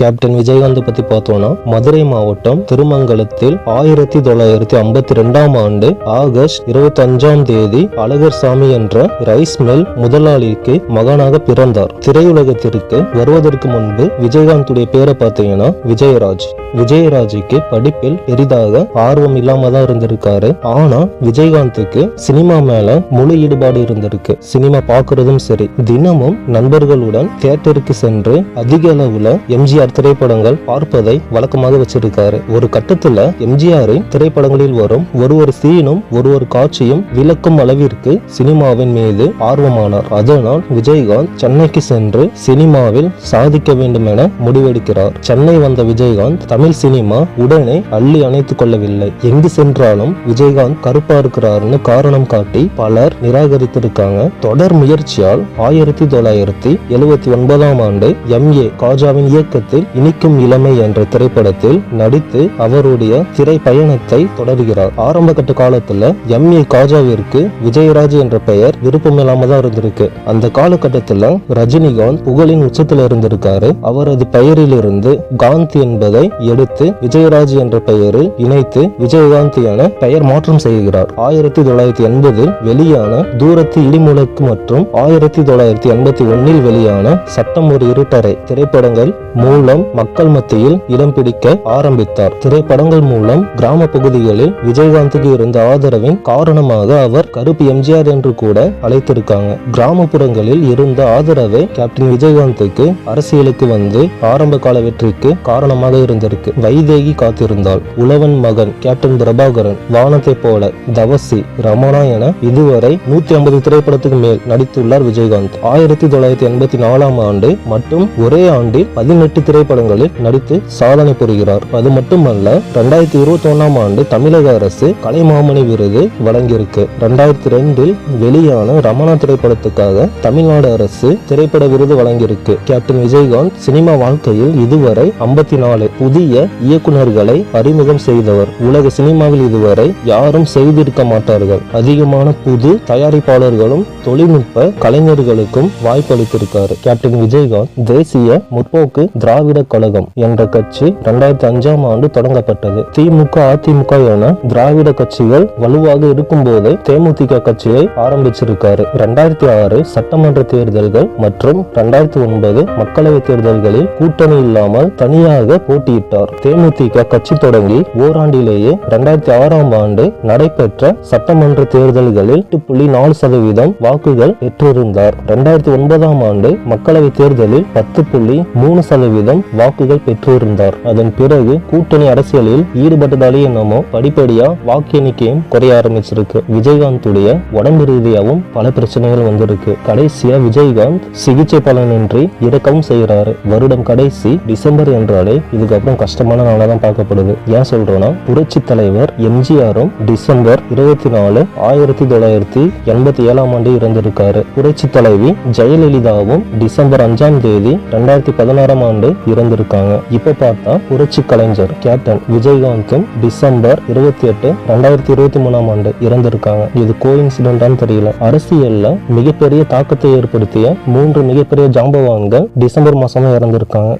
Captain Vijayakanth பத்தி பார்த்தோம்னா மதுரை மாவட்டம் திருமங்கலத்தில் ஆயிரத்தி தொள்ளாயிரத்தி ஐம்பத்தி ரெண்டாம் ஆண்டு ஆகஸ்ட் இருபத்தி அஞ்சாம் தேதி அழகர்சாமி என்ற ரைஸ் மில் முதலாளிக்கு மகனாக பிறந்தார். திரையுலகத்திற்கு வருவதற்கு முன்பு விஜயகாந்துடைய பேரை பார்த்தீங்கன்னா விஜயராஜ். விஜயராஜுக்கு படிப்பில் பெரிதாக ஆர்வம் இல்லாம தான் இருந்திருக்காரு. ஆனா விஜயகாந்துக்கு சினிமா மேல முழு ஈடுபாடு இருந்திருக்கு. சினிமா பாக்குறதும் சரி. தினமும் நண்பர்களுடன் தியேட்டருக்கு சென்று அதிக அளவுல எம்ஜிஆர் திரைப்படங்கள் பார்ப்பதை வழக்கமாக வச்சிருக்காரு. ஒரு கட்டத்துல எம்ஜிஆரின் திரைப்படங்களில் வரும் ஒரு ஒரு சீனும் ஒரு ஒரு காட்சியும் விளக்கும் அளவிற்கு சினிமாவின் மீது ஆர்வமானார். அதனால் விஜயகாந்த் சென்னைக்கு சென்று சினிமாவில் சாதிக்க வேண்டும் என முடிவெடுக்கிறார். சென்னை வந்த விஜயகாந்த் தமிழ் சினிமா உடனே அள்ளி அணைத்துக் கொள்ளவில்லை. எங்கு சென்றாலும் விஜயகாந்த் கருப்பா இருக்கிறாருன்னு காரணம் காட்டி பலர் நிராகரித்திருக்காங்க. தொடர் முயற்சியால் ஆயிரத்தி தொள்ளாயிரத்தி எழுவத்தி ஒன்பதாம் ஆண்டு எம் ஏ காஜாவின் இயக்கத்தில் இனிக்கும் இளமை என்ற திரைப்படத்தில் நடித்து அவருடைய திரை பயணத்தை தொடர்கிறார். ஆரம்ப கட்ட காலத்துல எம். ஏ. காஜாவிற்கு விஜயராஜ் என்ற பெயர் விருப்பமில்லாம தான் இருந்திருக்கு. அந்த காலகட்டத்துல ரஜினிகாந்த் புகழின் உச்சத்துல இருந்திருக்காரு. அவரது பெயரிலிருந்து காந்த் என்பதை எடுத்து விஜயராஜ் என்ற பெயரில் இணைத்து விஜயகாந்த் என பெயர் மாற்றம் செய்கிறார். ஆயிரத்தி தொள்ளாயிரத்தி எண்பதில் வெளியான தூரத்து இடிமுழக்கு மற்றும் ஆயிரத்தி தொள்ளாயிரத்தி எண்பத்தி ஒன்னில் வெளியான சட்டம் ஒரு இருட்டறை திரைப்படங்கள் மூலம் மக்கள் மத்தியில் இடம் பிடிக்க ஆரம்பித்தார். திரைப்படங்கள் மூலம் கிராம பகுதிகளில் விஜயகாந்துக்கு இருந்த ஆதரவின் காரணமாக அவர் கருப்பு எம்ஜிஆர் என்று கூட அழைத்திருக்காங்க. கிராமப்புறங்களில் இருந்த ஆதரவை கேப்டன் விஜயகாந்துக்கு அரசியலுக்கு வந்து ஆரம்ப கால வெற்றிக்கு காரணமாக இருந்திருக்கு. வைதேகி காத்திருந்தால் உழவன் மகன் கேப்டன் பிரபாகரன் வானத்தை போல தவசி ரமணா என இதுவரை நூத்தி ஐம்பது திரைப்படத்துக்கு மேல் நடித்துள்ளார் விஜயகாந்த். ஆயிரத்தி தொள்ளாயிரத்தி எண்பத்தி நாலாம் ஆண்டு மட்டும் ஒரே ஆண்டில் பதினெட்டு திரைப்படங்களில் நடித்து சாதனை புரிகிறார். அது மட்டுமல்ல ரெண்டாயிரத்தி இருபத்தி ஒன்னாம் ஆண்டு தமிழக அரசு கலைமாமணி விருது வழங்கியிருக்கு. ரெண்டாயிரத்தி ரெண்டில் வெளியான ரமணா திரைப்படத்துக்காக தமிழ்நாடு அரசு திரைப்பட விருது வழங்கியிருக்கு. கேப்டன் விஜயகாந்த் சினிமா வாழ்க்கையில் இதுவரை ஐம்பத்தி நாலு புதிய இயக்குனர்களை அறிமுகம் செய்தவர். உலக சினிமாவில் இதுவரை யாரும் செய்திருக்க மாட்டார்கள். அதிகமான புது தயாரிப்பாளர்களும் தொழில்நுட்ப கலைஞர்களுக்கும் வாய்ப்பளித்திருக்காரு. கேப்டன் விஜயகாந்த் தேசிய முற்போக்கு திராவிட கழகம் என்ற கட்சி இரண்டாயிரத்தி அஞ்சாம் ஆண்டு தொடங்கப்பட்டது. திமுக அதிமுக என திராவிட கட்சிகள் வலுவாக இருக்கும் போதே தேமுதிக கட்சியை ஆரம்பிச்சிருக்காரு. இரண்டாயிரத்தி ஆறு சட்டமன்ற தேர்தல்கள் மற்றும் இரண்டாயிரத்தி ஒன்பது மக்களவை தேர்தல்களில் கூட்டணி இல்லாமல் தனியாக போட்டியிட்டார். தேமுதிக கட்சி தொடங்கி ஓராண்டிலேயே ரெண்டாயிரத்தி ஆறாம் ஆண்டு நடைபெற்ற சட்டமன்ற தேர்தல்களில் எட்டு புள்ளி நாலு சதவீதம் வாக்குகள் பெற்றிருந்தார். இரண்டாயிரத்தி ஒன்பதாம் ஆண்டு மக்களவை தேர்தலில் பத்து புள்ளி மூணு சதவீதம் வாக்குகள் பெற்றிருந்தார். அதன் பிறகு கூட்டணி அரசியலில் ஈடுபட்டதாலே என்னமோ படிப்படியா வாக்கு எண்ணிக்கையும் குறைய ஆரம்பிச்சிருக்கு. விஜயகாந்துடைய உடம்பு ரீதியாகவும் பல பிரச்சனைகள் வந்திருக்கு. கடைசியா விஜயகாந்த் சிகிச்சை பலனின்றி இறக்கவும் செய்யறாரு வருடம் கடைசி டிசம்பர் என்றாலே இதுக்கப்புறம் கஷ்டமான நாளா தான் பார்க்கப்படுது. ஏன் சொல்றோம்னா புரட்சி தலைவர் எம்ஜிஆரும் டிசம்பர் இருபத்தி நாலு ஆயிரத்தி தொள்ளாயிரத்தி எண்பத்தி ஏழாம் ஆண்டு இறந்திருக்காரு. புரட்சி தலைவி ஜெயலலிதாவும் டிசம்பர் அஞ்சாம் தேதி ரெண்டாயிரத்தி பதினாறாம் ஆண்டு இறந்திருக்காங்க. இப்ப பார்த்தா புரட்சி கலைஞர் கேப்டன் விஜயகாந்தும் டிசம்பர் இருபத்தி எட்டு ரெண்டாயிரத்தி இருபத்தி மூணாம் ஆண்டு இறந்திருக்காங்க. இது கோ இன்சிடென்டான்னு தெரியல. அரசியல்ல மிகப்பெரிய தாக்கத்தை ஏற்படுத்திய மூன்று மிகப்பெரிய ஜாம்பவான்கள் டிசம்பர் மாசமா இறந்திருக்காங்க.